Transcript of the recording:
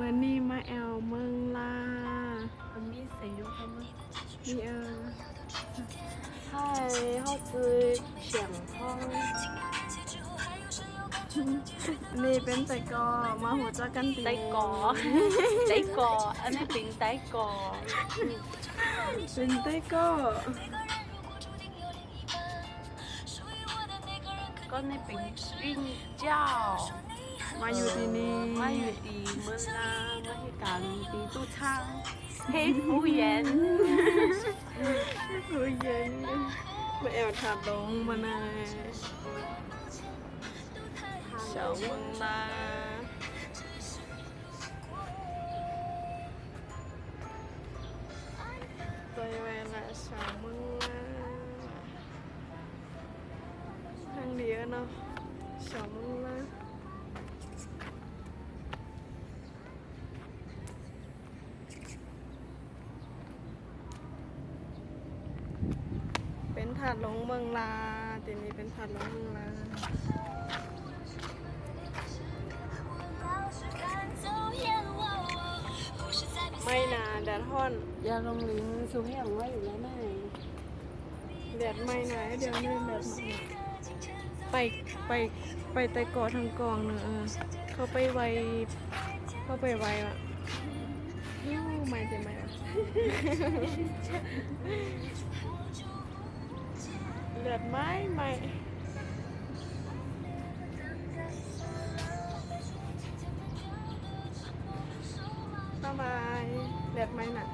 เมื่อนี้มาแอลเมืองลามันมีเสียงเขาไหมมีเออใช่เขาซื้อเฉียงห้องนี่เป็นแต่กอมาหัวจักกันตีไต้กอไต้กออันนี้เป็นไต้กอเป็นแต่กอก็นี่เป็นวิ่งเจ้า มาอยู่ที่นี่มาอยู่ดีเมืองลามาให้การดีตู้ช่างให้ผู้เย็นรู้เย็นมาแอลถาดลงมานาชาวเมืองลาตัวเวลาชาวเมืองลาทางเดียวเนาะชาวเมืองลา เป็นถาดลงเมืองลาตีนี้เป็นถาดลงเมืองลาไม่นาแดดฮ้อนยาลงลิ้นสูให้อย่างว่าอยู่แล้วไหมแดดไม่นาเดี๋ยวนี้แดดไม่ไปไปไปต่กาะทางกองเนอะเขาไปไวเขาไปไวอะยูไม่ใช่ไหมวะ แดดไม่ไม่บ๊ายแดดไม่หนัก